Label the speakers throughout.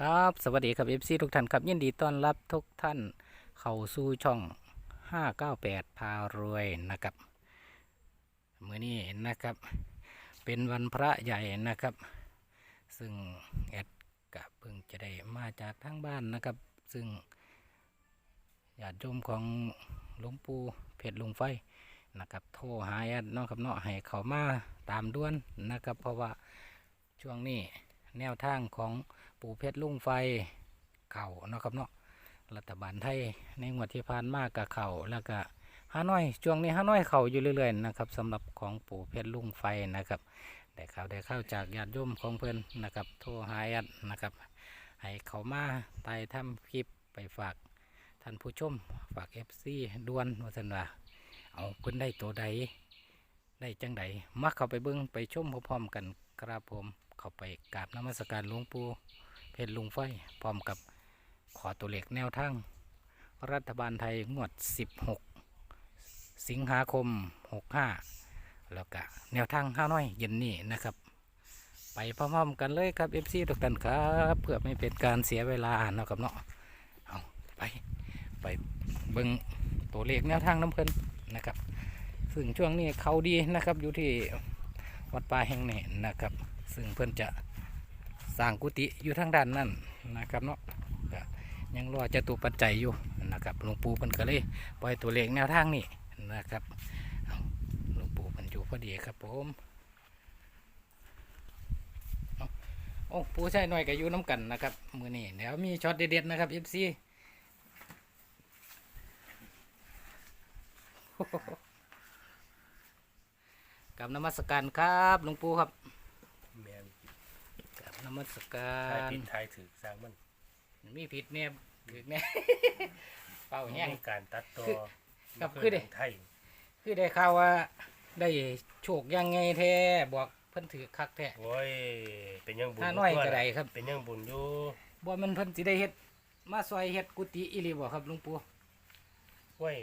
Speaker 1: ครับสวัสดีครับ FC ทุกท่านครับยินดีต้อนรับทุกท่านเข้าสู่ช่อง 598 พารวยนะครับมื้อนี้นะครับ เป็นวันพระใหญ่นะครับ ซึ่งแอดกะเพิ่งจะได้มาจากทางบ้านนะครับ ซึ่งญาติโยมของหลวงปู่เพชรลุงไฟนะครับโทรหาแอดเนาะครับเนาะให้เขามาตามด่วนนะครับ เพราะว่าช่วงนี้แนวทางของ ปู่เพชรลุงไฟเข่าเนาะครับเนาะรัฐบาลไทยในงวดที่ผ่านมากกับเข่าแล้วก็ฮานอยช่วงนี้ฮานอยเข่าอยู่เรื่อยๆนะครับสำหรับของปู่เพชรลุงไฟนะครับได้ข่าวได้เข้าวจากญาติโยมของเพื่อนนะครับโทรหาแอดนะครับ ให้เขามาไต่ทำคลิปไปฝากท่านผู้ชมฝากเอฟซีด่วนว่าสันว่าเอาเพิ่นได้ตัวใดได้จังใดมักเข้าไปเบิ้งไปชมพร้อมๆกันครับผมเข้าไปกราบนมัสการหลวงปู่ เพชรลุงไฟพร้อมกับขอตัวเลขแนวทางรัฐบาลไทยงวด 16 สิงหาคม 65 แล้วก็แนวทางห้าน้อยเย็นนี้นะครับ ไปพร้อมๆกันเลยครับ FC ทุกท่านครับเพื่อไม่เป็นการเสียเวลาเนาะครับเนาะเอาไปไปเบิ่งตัวเลขแนวทางน้ำเพลินนะครับ ซึ่งช่วงนี้เขาดีนะครับอยู่ที่วัดป่าแห่งนี้นะครับ ซึ่งเพื่อนจะ สร้างกุฏิอยู่ทางด้านนั่นนะครับเนาะยังรอจะตุปัจจัยอยู่นะครับหลวงปู่เพิ่นก็เลยปล่อยตัวเลขแนวทางนี่นะครับหลวงปู่เพิ่นอยู่พอดีครับผมโอ้ปู่ใช่หน่อยก็อยู่น้ำกันนะครับมือนี้เดี๋ยวมีช็อตเด็ดๆนะครับ FC กับนมัสการครับหลวงปู่ครับ นมัสกา
Speaker 2: ทาย
Speaker 1: ร
Speaker 2: ผิดทายถือสร้างมัน
Speaker 1: มีผิดเนี่ยถึกเนี่ย เป่า
Speaker 2: มี
Speaker 1: แห้ง
Speaker 2: การตัดต่อ
Speaker 1: คือครับ
Speaker 2: บ่
Speaker 1: คือเด้
Speaker 2: หนังไทย
Speaker 1: คือได้ข่าวว่า ได้โชคยังไงแท้บอกเพิ่นถือคักแท้
Speaker 2: โอ้ยเป็นยังบุญ
Speaker 1: ห้าน้อย
Speaker 2: ตัว
Speaker 1: ก็
Speaker 2: ล่ะ
Speaker 1: ได้ครับ
Speaker 2: เป็นยังบุญอยู่
Speaker 1: บ่มันเพิ่นสิได้เฮ็ด มาซอยเฮ็ดกุฏิอีหลีบ่ครับหลวงปู่
Speaker 2: โอ้ย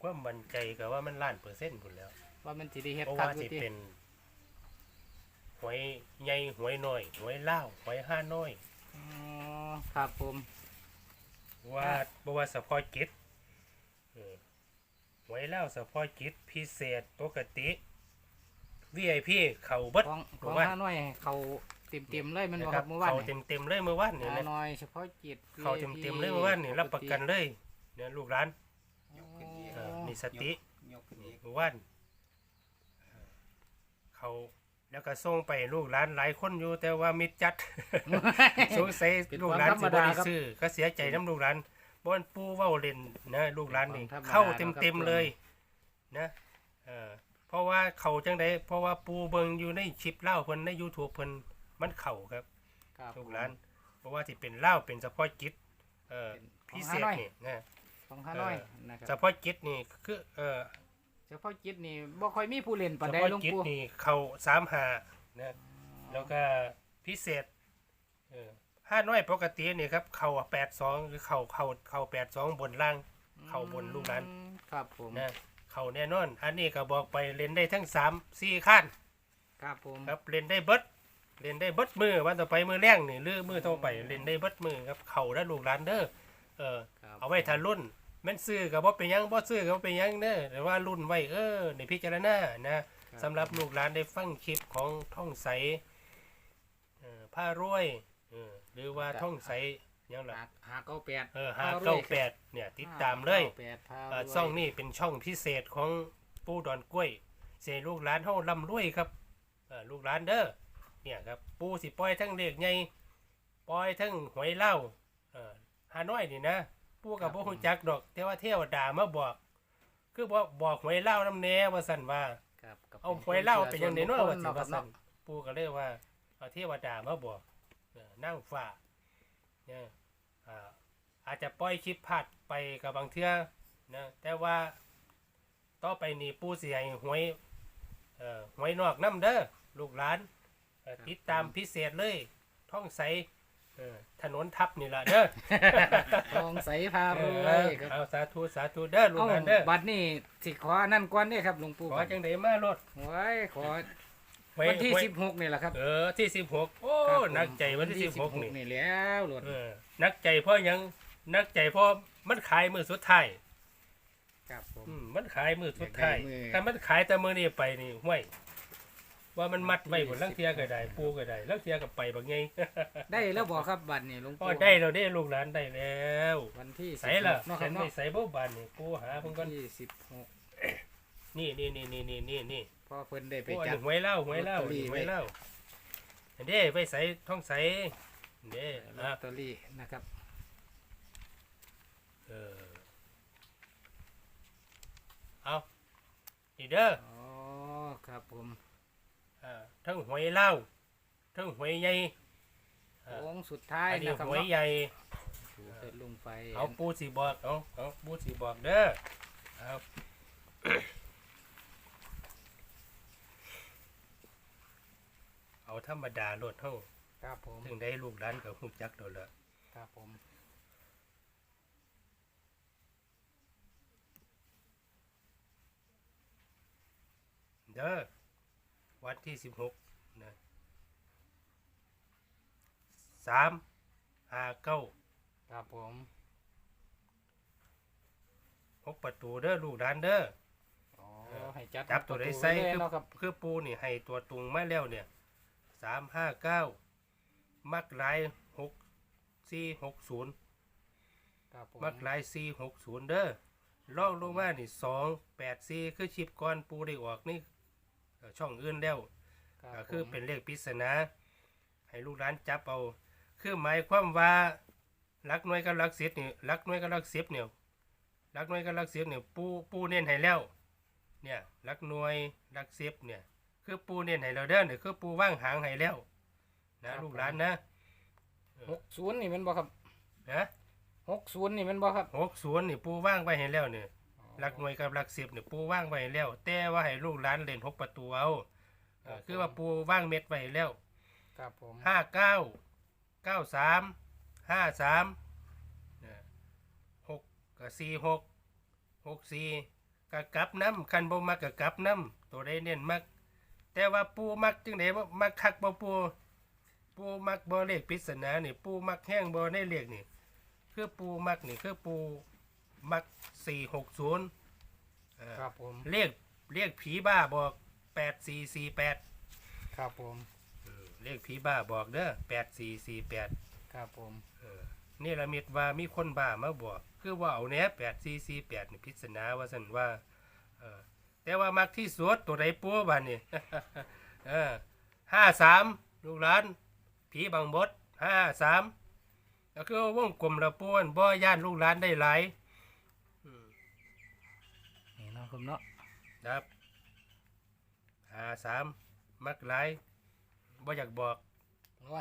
Speaker 2: ความมั่นใจก็ว่ามันล้านเปอร์เซ็นต์พุ่นแล้ว
Speaker 1: ว่ามันสิได้เฮ็ด
Speaker 2: เพราะ
Speaker 1: คัก
Speaker 2: ว่า
Speaker 1: กุ
Speaker 2: สิ
Speaker 1: ฏิ
Speaker 2: เป็น หวยใหญ่หวยน้อยหวยเล่าวหวยห้าน้อย
Speaker 1: อ๋อครับผม
Speaker 2: ว่าบ่ว่าเฉพาะกิจเออหวยเล่าวเฉพาะกิจพิเศษปกติ VIP เข้าเบิด
Speaker 1: ของข
Speaker 2: เมื่
Speaker 1: อง
Speaker 2: อวาน
Speaker 1: ห้าน้อยเขาเต็มๆเลยแมันบ่
Speaker 2: นะ
Speaker 1: ค
Speaker 2: ค
Speaker 1: รั
Speaker 2: รั
Speaker 1: บบเมื่อวาน
Speaker 2: เข้า
Speaker 1: นี่
Speaker 2: เต็มๆเลยเมื่อวานนี่
Speaker 1: ห้า
Speaker 2: นะ
Speaker 1: น้อยเฉพาะจิต
Speaker 2: เข้าเต็มๆเลยเมื่อวานนี่รับประกันเลยเนี่ยลูกหลาน
Speaker 1: อ๋อ
Speaker 2: เออมีสติ
Speaker 3: ยกขึ้นอีก
Speaker 2: เมื่อวานเออเขา แล้วก็ส่งไปลูกหลานหลายคนอยู่แต่ว่ามิดจัดสงสัย
Speaker 1: เป็น
Speaker 2: ลูก
Speaker 1: ความ
Speaker 2: หลาน
Speaker 1: ธรรม
Speaker 2: สิบ่
Speaker 1: ดา
Speaker 2: ได้
Speaker 1: ครับ
Speaker 2: ซื้อก็เสียใจน้ำลูกหลานบ่มันปูเว้าเล่นนะลูกหลานนี่
Speaker 1: เป็นความธรรมดา
Speaker 2: เข้า
Speaker 1: ครับ
Speaker 2: เต็มๆเลยนะเออเพราะว่าเขาจังไดเพราะว่าปูเบิงอยู่ในชิปเล่าเพิ่นใน YouTube เพิ่นมันเข้าครับ
Speaker 1: ครับ
Speaker 2: ลูกหลานเพราะว่าสิเป็นเล่าเป็นเฉพาะกิจเออ
Speaker 1: เป็นของ
Speaker 2: พิเศษ
Speaker 1: ฮานอย
Speaker 2: นี่นะ
Speaker 1: ของห้าน้อย
Speaker 2: เออ
Speaker 1: นะค
Speaker 2: เฉ
Speaker 1: รับ
Speaker 2: พาะกิจนี่คือเออ
Speaker 1: เฉพาะจิตนี่บ่ค่อยมีผู้เล่นปาน
Speaker 2: เฉ
Speaker 1: ใด
Speaker 2: พาะ
Speaker 1: หลวง
Speaker 2: กิจ
Speaker 1: ปู่
Speaker 2: นี่เขาสามหานะแล้วก็พิเศษเออห้าน้อยปกตินี่ครับ เขาแปดสองหรือเขาเขาเขาแปดสองบนล่าง เข้าบนลูกหลาน
Speaker 1: อืมครับผม
Speaker 2: นะเขาแน่นอน อันนี้ก็บอกไปเล่นได้ทั้งสามสี่ขั้น
Speaker 1: ครับผม
Speaker 2: ครับเล่นได้เบิดเล่นได้เบิดมือวันต่อไปมือแรงนี่หรือมือต่อไปเล่นได้เบิดมือครับเขาและลูกหลานเด้อเออ
Speaker 1: ครับ
Speaker 2: เอาไว้ทารุ่น แม่นซื้อกับว่าเป็นหยังบ่ซื้อกับว่าเป็นหยังเด้อแต่ว่ารุ่นไว้เออในพิจารณานะสำหรับลูกหลานได้ฟังคลิปของท่องใสเออผ้ารวยเออหรือว่าท่องใสหยังล่ะ
Speaker 1: หาหาเก้าแปด
Speaker 2: เออห้าเก้าแปดเนี่ยติดตามเลย
Speaker 1: ห้ก้แปดพา
Speaker 2: เอ่อ
Speaker 1: รวย
Speaker 2: ช่องนี้เป็นช่องพิเศษของปู่ดอนกล้วยเสลูกหลานเฮาร่ำรวยครับเออลูกหลานเด้อเนี่ยครับปู่สิปล่อยทั้งเลขใหญ่ปล่อยทั้งหวยเหล้าเออหาน้อยนี่นะ ปู่กับบ่ฮู้จักดอก แต่ว่าเทวดามาบอก คือบอกบอกหวยเหล้านำแน่ว่าซั่นว่า
Speaker 1: ครับก็
Speaker 2: เอาหวยเหล้าเป็นจังได๋เนาะว่าสิ
Speaker 1: เนาะครั
Speaker 2: ว่า
Speaker 1: บ
Speaker 2: ซั่
Speaker 1: เนาะ
Speaker 2: นปู่ก็เลยว่าเอาเทวดามาบอกเออนั่งฟ้าเนี่ยอ่าอาจจะปล่อยคลิปพลาดไปกับบางเทื่อนะแต่ว่าต่อไปนี่ปู่สิให้หวยเอ่อหวยนอกน้ำเด้อลูกหลานเอ่อติดตามพิเศษเลย ท่องใส เอ่อถนนทับนี่ล่ะเด้อ
Speaker 1: ทองใสพาร
Speaker 2: เอ
Speaker 1: ว
Speaker 2: อย
Speaker 1: ครับ
Speaker 2: เอาสาธุสาธุเด้อลูก
Speaker 1: เอ้า
Speaker 2: หลานเด้อ
Speaker 1: บัดนี้สิขอนั่นก่อนเด้ครับหลวงปู่
Speaker 2: ขอจังได๋มารถ
Speaker 1: โอ้ยขอ
Speaker 2: ไว้
Speaker 1: วันที่
Speaker 2: ไว้
Speaker 1: สิบหกนี่แหละครับ
Speaker 2: เออที่สิบหกโอ้
Speaker 1: ครับผม
Speaker 2: นักใจวันที่สิบหกนี่
Speaker 1: นี่แล้วโหลด
Speaker 2: เออนักใจเพราะหยังนักใจเพราะมันขายมือสุดท้าย
Speaker 1: ครับผม
Speaker 2: อืมมันขายมือสุดท้าย
Speaker 1: อยากได้มื้อ
Speaker 2: ถ้ามันขายแต่มือนี่ไปนี่ห้วย ว่ามันมัดไว้บนลังเทียก็ได้ปูก็ได้ลังเทียก็ไปบางไง
Speaker 1: ได้แล้วบอกครับบัตรนี่หลุง
Speaker 2: พอ
Speaker 1: ปู่
Speaker 2: ได้เราได้ลูกหลานได้แล้ว
Speaker 1: วันที่
Speaker 2: ใส่ละ
Speaker 1: 16เนาะค
Speaker 2: ฉั
Speaker 1: รับ
Speaker 2: น
Speaker 1: เนาะ
Speaker 2: ไม่ใส่บ่บานนี่ปูหาเพิ่นก่อน
Speaker 1: ที่สิบหก
Speaker 2: นี่นี่นี่นี่นี่นี่นี่
Speaker 1: พอเพิ่นได้ไป
Speaker 2: ปูอัน
Speaker 1: จั
Speaker 2: นี้
Speaker 1: ด
Speaker 2: หวยเล่าหวยเล่า
Speaker 1: ลอตเตอรี่
Speaker 2: หวยเล่าอันนี้ไปใส่ท้องใส่เด้
Speaker 1: ลอ
Speaker 2: อะ
Speaker 1: ตเตอรี่นะครับ
Speaker 2: เออเอานี่เด้อ
Speaker 1: อ๋อครับผม
Speaker 2: อ่า ทั้งหวยเล่าทั้งหวยใหญ่อ่า
Speaker 1: โค้งสุดท้าย
Speaker 2: อันนี้
Speaker 1: นะครับ
Speaker 2: หวย
Speaker 1: เนาะ
Speaker 2: ใหญ่
Speaker 1: ถูกเปิดลงไฟ
Speaker 2: เอาปูสีบอกเอาเอาปูสีบอกเด้อเอาเอาธรรมดาโลดเท่า
Speaker 1: ครับผม
Speaker 2: ถึงได้ลูกหลานกับหูจักโดนละ
Speaker 1: ครับผม
Speaker 2: เด้อ วันที่สิบหกนะสามห้าเก้า
Speaker 1: ครับผม
Speaker 2: หกประตูเด้อลูกหลานเด้อ
Speaker 1: อ๋อให้จัด
Speaker 2: จับตัวได้
Speaker 1: ประ
Speaker 2: ใส่
Speaker 1: เลย
Speaker 2: คือ
Speaker 1: เนาะครับ
Speaker 2: คือปูนี่ให้ตัวตุงมาแล้วเนี่ยสามห้าเก้ามักหลายหกสี่หกศูนย์
Speaker 1: ครับผม
Speaker 2: มักหลายสี่หกศูนย์เด้อลองลงมานี่สองแปดสี่คือชิปก้อนปูได้ออกนี่เอ่อ ช่องอื่นแล้ว
Speaker 1: รับ
Speaker 2: ก็คือ
Speaker 1: ผม
Speaker 2: เป็นเลขปริศนาให้ลูกหลานจับเอาคือหมายความว่าหลักหน่วยกับหลักสิบนี่หลักหน่วยกับหลักสิบเนี่ยหลักหน่วยกับหลักสิบเนี่ยปูปูเน้นให้แล้ว เนี่ยหลักหน่วยหลักสิบเนี่ย คือปูเน้นให้เราเด้อเนี่ยคือปูว่างหางให้แล้วนะลูกหลานนะ
Speaker 1: หกศูนย์นี่แมันบ่ครับ
Speaker 2: นะ
Speaker 1: หกศูนย์นี่แมันบ่ครับ
Speaker 2: หกศูนย์นี่ปูว่างไว้ให้แล้วเนี่ยห ลักหน่วยกับหลักสิบเนี่ยปูว่างไว้ให้แล้ว แต่ว่าให้ลูกหลานเล่นหกประตูเอาเออคือว่าปูว่างเม็ดไว้ให้แล้ว
Speaker 1: ครับผม
Speaker 2: ห้าเก้าเก้าสามห้าสามหกกับสี่หกหกสี่กับกลับน้ำคันบ่มักกับกลับน้ำตัวใดเน้นมัก แต่ว่าปูมักจึงไดว่ามักคักบ่ปูปูมักบ่เลขปริศนานี่ปูมักแห้งบ่ในเลขนี่คือปูมักนี่คือปู มักสี่หกศูนย์
Speaker 1: ครับผม
Speaker 2: เลขเลขผีบ้าบอกแปดสี่สี่แปด
Speaker 1: ครับผม
Speaker 2: เลขผีบ้าบอกเด้อแปดสี่สี่แปด
Speaker 1: ครับผม
Speaker 2: เออนี่ละมิดว่ามีคนบ้ามาบอก คือว่าเอาแหน่แปดสี่สี่แปดนี่พิศนาว่าสันว่าเออแต่ว่ามักที่สุดตัวใดปัวบ้านนี่เออห้าสามลูกหลาน ผีบางบดห้าสามก็คือวงกลมละป้วนบ่ย่านลูกหลานได้หลายอืม
Speaker 1: นี่เนาะครับเนาะ
Speaker 2: ครับห้าสามมักหลายบ่อยากบอก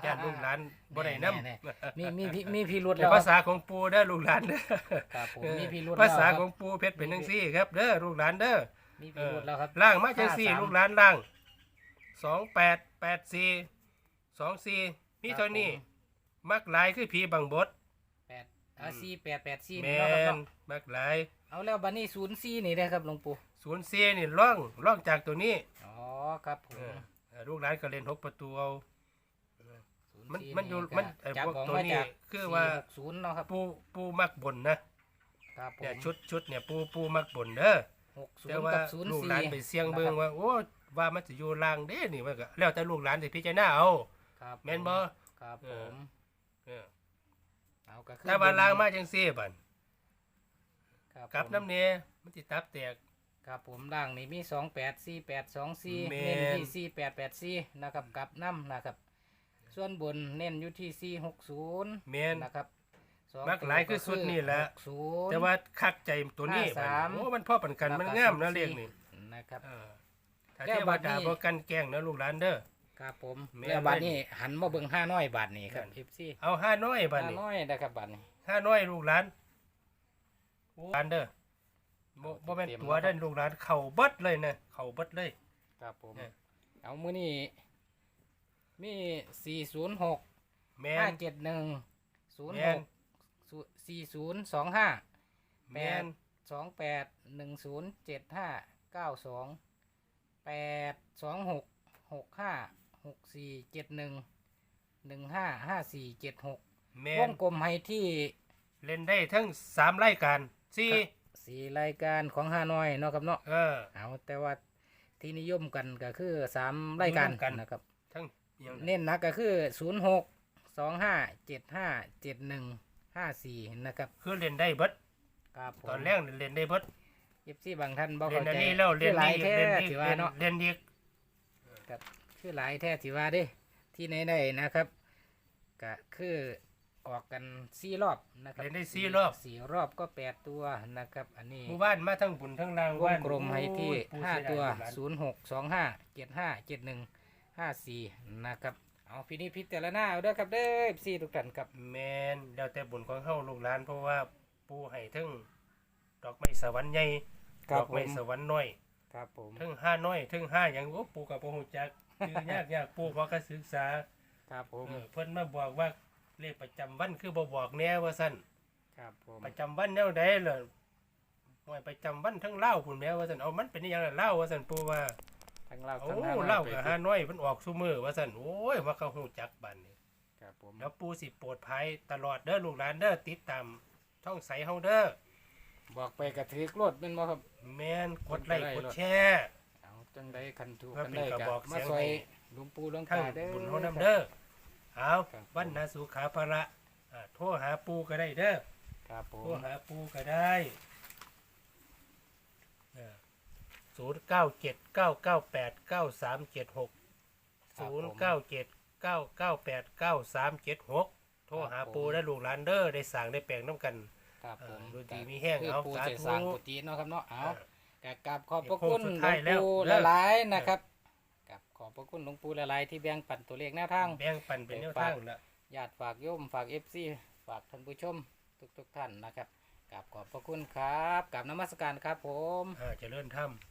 Speaker 2: ย่านลูกหลานบ่ได้นำ
Speaker 1: แๆมีมีพี่มีพี่รุด
Speaker 2: ใน
Speaker 1: แล้ว
Speaker 2: ภาษาของปูเด้อลูกหลานเด้อ
Speaker 1: ครับผม
Speaker 2: เออ
Speaker 1: มีพี่รุด
Speaker 2: ภาษา
Speaker 1: แล้ว
Speaker 2: ข
Speaker 1: ค
Speaker 2: อ
Speaker 1: รับ
Speaker 2: งปูเพชรเป็นจังซี่ครับเด้อลูกหลานเด้อ
Speaker 1: มี
Speaker 2: เอ
Speaker 1: พี่
Speaker 2: อ
Speaker 1: รุดแล้วครับ
Speaker 2: ล่างมาจังซี่
Speaker 1: ห้าสาม
Speaker 2: ลูกหลานล่างสองแปดแปดสี่สองสี่มีเท่านี้
Speaker 1: ครับผม
Speaker 2: มักหลายคือผีบังบด
Speaker 1: แปดอ่าสี่แปดแปดสี่
Speaker 2: แม
Speaker 1: นี่เนาะครับ
Speaker 2: น
Speaker 1: เนาะ
Speaker 2: มักหลาย
Speaker 1: เอาแล้วบัดนี้ศูนย์สี่นี่ได้ครับหลวงปู่
Speaker 2: ศูนย์สี่นี่ล่องล่องจากตัวนี้
Speaker 1: อ๋อครับผม
Speaker 2: เออเออลูกหลานก็เล่นหกประตูเอามัน
Speaker 1: 04
Speaker 2: มันอยู่
Speaker 1: ก็
Speaker 2: มันไอ้
Speaker 1: จับ
Speaker 2: พวก
Speaker 1: ของ
Speaker 2: ตัว
Speaker 1: มา
Speaker 2: นี้
Speaker 1: จาก
Speaker 2: คือว่า
Speaker 1: สี่หกศูนย์เนาะครับ
Speaker 2: ปูปูมักบนนะ
Speaker 1: ครับผม
Speaker 2: เนี่ยชุดชุดเนี่ยปูปูมักบนเด้อ
Speaker 1: หกศูน
Speaker 2: แต่
Speaker 1: ย์
Speaker 2: ว่า
Speaker 1: กับศูนย์
Speaker 2: ลูก
Speaker 1: สี่
Speaker 2: หลานไปเสี่ยงเบิ่งว่าโอ้ว่ามันจะอยู่ล่างเด้นี่มันก็แล้วแต่ลูกหลานสิพิจารณาเอา
Speaker 1: ครับ
Speaker 2: แม่นบ่
Speaker 1: ครับ
Speaker 2: เอ
Speaker 1: ผ
Speaker 2: อ
Speaker 1: ม
Speaker 2: เออ
Speaker 1: เอาก็คือ
Speaker 2: ถ้าว่าล่างมาจังซี่บัด
Speaker 1: ครับ
Speaker 2: กลับ
Speaker 1: ผม
Speaker 2: น้ำเนมันสิตับแตก
Speaker 1: ครับผมล่างนี่มีสองแปดสี่แปดสองสี่
Speaker 2: แม่น
Speaker 1: เน้นที่สี่แปดแปดสี่นะครับกลับน้ำนะครับ ส่วนบนเน้นอยู่ที่สี่หกศูนย์
Speaker 2: แม่น
Speaker 1: นะครับสอง
Speaker 2: มักหลายคือสุดนี่แหละ
Speaker 1: หกศูนย์
Speaker 2: แต่ว่าคักใจตัวนี้
Speaker 1: ห้า
Speaker 2: บัด
Speaker 1: สาม
Speaker 2: โอ้มันพ่อปันกันมันงามนะเรียกนี่
Speaker 1: นะครับ
Speaker 2: เออถ้า
Speaker 1: แก้
Speaker 2: เท
Speaker 1: ว
Speaker 2: ว
Speaker 1: บัดนี้
Speaker 2: ดาบ่กันแกล้งนะลูกหลานเด้อ
Speaker 1: ครับผม
Speaker 2: แม่น
Speaker 1: แล้วบัดนี้หันมาเบิ่งห้าน้อยบาทนี่ครับ
Speaker 2: แม่น
Speaker 1: เอฟซี
Speaker 2: เอาห้าน้อยบัด
Speaker 1: ห้า
Speaker 2: นี้
Speaker 1: น้อยนะครับบาทนี้
Speaker 2: ห้าน้อยลูกหลานโอ้หลานเด้อบ่บ่แม่นตัวเด้อลูกหลานเข้าเบิดเลยนะเข้าเบิดเลย
Speaker 1: ครับผม
Speaker 2: เออ
Speaker 1: เอามือนี่มีสี่ศูนย์หก
Speaker 2: แม่
Speaker 1: ห้าน เจ็ดหนึ่งศูนย์
Speaker 2: แม่
Speaker 1: ห
Speaker 2: น
Speaker 1: กสี่ศูนย์สองห้าแป
Speaker 2: แม่
Speaker 1: ด
Speaker 2: น
Speaker 1: สองแปดหนึ่งศูนย์เจ็ดห้าเก้าสองแปดสองหกหกห้า หกสี่เจ็ดหนึ่งหนึ่งห้าห้าสี่เจ็ดหก
Speaker 2: แม
Speaker 1: วนงกลมให้ที่
Speaker 2: เล่นได้ทั้งสามรายการสี่
Speaker 1: สี่รายการของฮานอยเนาะครับเนาะ
Speaker 2: เออ
Speaker 1: เอาแต่ว่าที่นิยมกันก็คือสามรายการ
Speaker 2: นิยมกัน
Speaker 1: นะครับ
Speaker 2: ทั้งอยัง
Speaker 1: เน้นหนักก็คือศูนย์หกสองห้าเจ็ดห้าเจ็ดหนึ่งห้าสี่นะครับ
Speaker 2: คือเล่นได้เบิด
Speaker 1: ครับผม
Speaker 2: ตอนแรกเล่นได้เบิด
Speaker 1: เอฟซีบางท่านบอก
Speaker 2: เล่น
Speaker 1: เข้า
Speaker 2: อัน
Speaker 1: ใจ
Speaker 2: นี้แล้วเล่น
Speaker 1: หลาย
Speaker 2: นี่
Speaker 1: แท้
Speaker 2: เล่นนี่
Speaker 1: ถือว่า
Speaker 2: เล่น
Speaker 1: เนาะ
Speaker 2: เล่นอีก
Speaker 1: คื อหลายแท้ถือว่าเด้ที่ไหนได้นะครับก็คือออกกันสี่รอบนะครับ
Speaker 2: เล่นได้สี่รอบ
Speaker 1: สี่รอบก็แปดตัวนะครับ อันนี้
Speaker 2: หมู่บ้านมาทั้งบุญทั้งล่าง
Speaker 1: วง
Speaker 2: บ้าน
Speaker 1: กลมให้ที่
Speaker 2: โอ้ยปู่
Speaker 1: ห้า
Speaker 2: เสียดย
Speaker 1: ตัว
Speaker 2: ลูกหลาน
Speaker 1: ศูนย์หกสองห้าเจ็ดห้าเจ็ดหนึ่งห้าสี่นะครับเอาพี่นี่พิจารณาเอาเด้อครับเด้อสี่ทุกท่านครับ
Speaker 2: แมนแล้วแต่บุญของเฮาลูกหลานเพราะว่าปู่ให้ทั้งดอกไม้สวรรค์ใหญ่
Speaker 1: ครั
Speaker 2: ด
Speaker 1: บอก
Speaker 2: ไม้
Speaker 1: ผม
Speaker 2: สวรรค์น้อย
Speaker 1: ครับผม
Speaker 2: ทั้งห้าน้อยทั้งห้าหยังโอ้ปู่กับบ่ฮู้จัก ชื่อยากยากปู่พอก็ศึกษา
Speaker 1: ครับผม
Speaker 2: เออเพิ่นมาบอกว่าเลขประจำวันคือบ่บอกแน่ว่าซั่น
Speaker 1: ครับผม
Speaker 2: ประจำวันแนวใดล่ะหวยประจำวันทั้งเล่าวพุ่นแม่ว่าซั่นเอามันเป็นอหยังล่ะเล่าวว่าซั่นปู่ว่า
Speaker 1: ทั้งเรา
Speaker 2: โอ้
Speaker 1: ทั้งห้า
Speaker 2: เล่า
Speaker 1: ไป
Speaker 2: กับห้าน้อยมันออกซุมื้อว่าซั่นโอ้ยว่าเขาฮู้จักบัดนี้
Speaker 1: ครับผม
Speaker 2: แล้วปู่สิโปรดภัยตลอดเด้อลูกหลานเด้อติดตามช่องใสเฮาเด้อ
Speaker 1: บอกไปกระถือกรถเป็นบ่ครับ
Speaker 2: แม่นกดไลค์
Speaker 1: ก
Speaker 2: ก
Speaker 1: ด
Speaker 2: ด
Speaker 1: ไลค์
Speaker 2: แชร์
Speaker 1: เอาจัง ได้คันถูก
Speaker 2: เพื่อ
Speaker 1: กัน
Speaker 2: เป็น
Speaker 1: ได้
Speaker 2: กระ
Speaker 1: กั
Speaker 2: บอก
Speaker 1: มา
Speaker 2: เสียง
Speaker 1: ซอย
Speaker 2: ให้
Speaker 1: หลวงปู่หลวง
Speaker 2: ทั้ง
Speaker 1: ตาเด้อ
Speaker 2: บุญเฮานํเด้อเอา
Speaker 1: ครับ
Speaker 2: วันนาสุขาภระอ่าโทรหาปู่ก็ได้เด้อ
Speaker 1: ครับผ
Speaker 2: โทร
Speaker 1: ม
Speaker 2: หาปู่ก็ได้ศูนย์เก้าเจ็ดเก้าเก้าแปดเก้าสามเจ็ดหกศูนย์เก้าเจ็ดเก้าเก้าแปดเก้าสามเจ็ดหกโทรหาปูและลูกหลานเด้อได้สั่งได้แปลงน้ำกัน
Speaker 1: ครับผม
Speaker 2: เออดูดีมีแห้ง
Speaker 1: คือ
Speaker 2: เอา
Speaker 1: ปู่
Speaker 2: สา
Speaker 1: จะ
Speaker 2: ธุ
Speaker 1: สร้างกุฏิเนาะครับเนาะเอา
Speaker 2: เออ
Speaker 1: กราบขอบพระ
Speaker 2: โค้
Speaker 1: คุ
Speaker 2: ง
Speaker 1: ณ
Speaker 2: สุ
Speaker 1: ห
Speaker 2: ด
Speaker 1: ลว
Speaker 2: ท้าย
Speaker 1: ง
Speaker 2: แล้ว
Speaker 1: ปู่
Speaker 2: เด้อ
Speaker 1: หลายๆนะครับกับขอบพระคุณหลวงปู่หลายๆที่แบ่งปันตัวเลขแนวทาง
Speaker 2: แบ่งปันเป็นแนวทางละ
Speaker 1: ญาติฝากโยมฝากเอฟซีฝากท่านผู้ชมทุกๆท่านนะครับกับขอบพระคุณครับกับนมัสการครับผม
Speaker 2: อ่าเจะเลื่อนถ้ำ